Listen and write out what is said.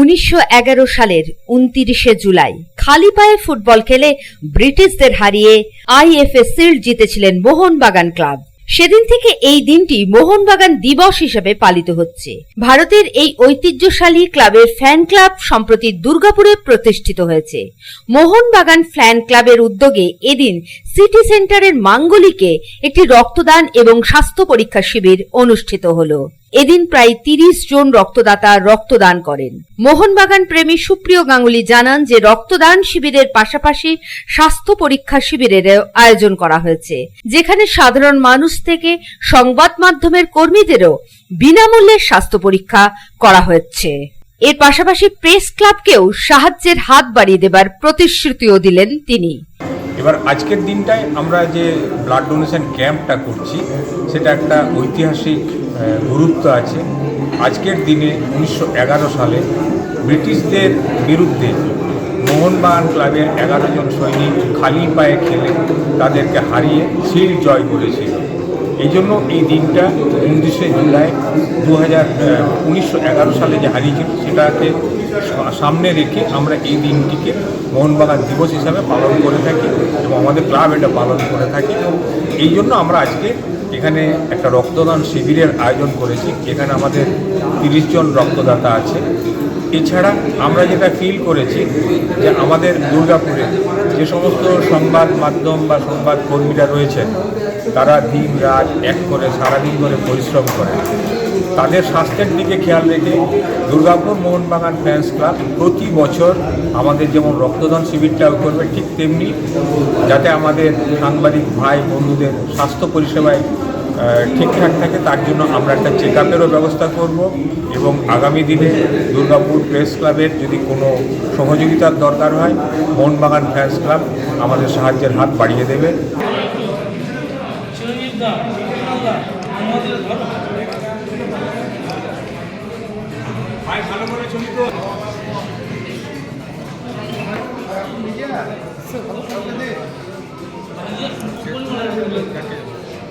উনিশশো এগারো সালের উনতিরিশে জুলাই খালি পায়ে ফুটবল খেলে ব্রিটিশদের হারিয়ে আইএফএ সিল্ড জিতেছিলেন মোহনবাগান ক্লাব। সেদিন থেকে এই দিনটি মোহনবাগান দিবস হিসেবে পালিত হচ্ছে। ভারতের এই ঐতিহ্যশালী ক্লাবের ফ্যান ক্লাব সম্প্রতি দুর্গাপুরে প্রতিষ্ঠিত হয়েছে। মোহনবাগান ফ্যান ক্লাবের উদ্যোগে এদিন সিটি সেন্টারের মাঙ্গলিকে একটি রক্তদান এবং স্বাস্থ্য পরীক্ষা শিবির অনুষ্ঠিত হলো। এদিন প্রায় তিরিশ জন রক্তদাতা রক্তদান করেন। মোহনবাগান প্রেমী সুপ্রিয় গাঙ্গুলি জানান যে রক্তদান শিবিরের পাশাপাশি স্বাস্থ্য পরীক্ষা শিবিরের আয়োজন করা হয়েছে, যেখানে সাধারণ মানুষ থেকে সংবাদ মাধ্যমের কর্মীদেরও বিনামূল্যে স্বাস্থ্য পরীক্ষা করা হচ্ছে এর পাশাপাশি প্রেস ক্লাবকেও সাহায্যের হাত বাড়িয়ে দেবার প্রতিশ্রুতিও দিলেন তিনি। এবার আজকের দিনটায় আমরা যে ব্লাড ডোনেশন ক্যাম্পটা করছি, সেটা একটা ঐতিহাসিক গুরুত্ব আছে। আজকের দিনে উনিশশো এগারো সালে ব্রিটিশদের বিরুদ্ধে মোহনবাগান ক্লাবের এগারো জন সৈনিক খালি পায়ে খেলে তাদেরকে হারিয়ে শিল্ড জয় করেছিল। এই জন্য এই দিনটা উনত্রিশে জুলাই দু হাজার সালে যে হারিয়েছিল, সেটাকে সামনে রেখে আমরা এই দিনটিকে মোহনবাগান দিবস হিসাবে পালন করে থাকি এবং আমাদের ক্লাব এটা পালন করে থাকি। এই জন্য আমরা আজকে এখানে একটা রক্তদান শিবিরের আয়োজন করেছি। এখানে আমাদের তিরিশ জন রক্তদাতা আছে। এছাড়া আমরা যেটা ফিল করেছি যে আমাদের দুর্গাপুরে যে সমস্ত সংবাদ মাধ্যম বা সংবাদ কর্মীরা রয়েছেন, তারা দিন রাত এক করে, সারাদিন ধরে পরিশ্রম করে। তাদের স্বাস্থ্যের দিকে খেয়াল রেখে দুর্গাপুর মোহনবাগান ফ্যান্স ক্লাব প্রতি বছর আমাদের যেমন রক্তদান শিবিরটাও করবে ঠিক তেমনি যাতে আমাদের সাংবাদিক ভাই বন্ধুদের স্বাস্থ্য পরিষেবায় ঠিকঠাক থাকে, তার জন্য আমরা একটা চেক আপেরও ব্যবস্থা করব এবং আগামী দিনে দুর্গাপুর প্রেস ক্লাবের যদি কোনো সহযোগিতার দরকার হয়, মোহনবাগান ফ্যান্স ক্লাব আমাদের সাহায্যের হাত বাড়িয়ে দেবে।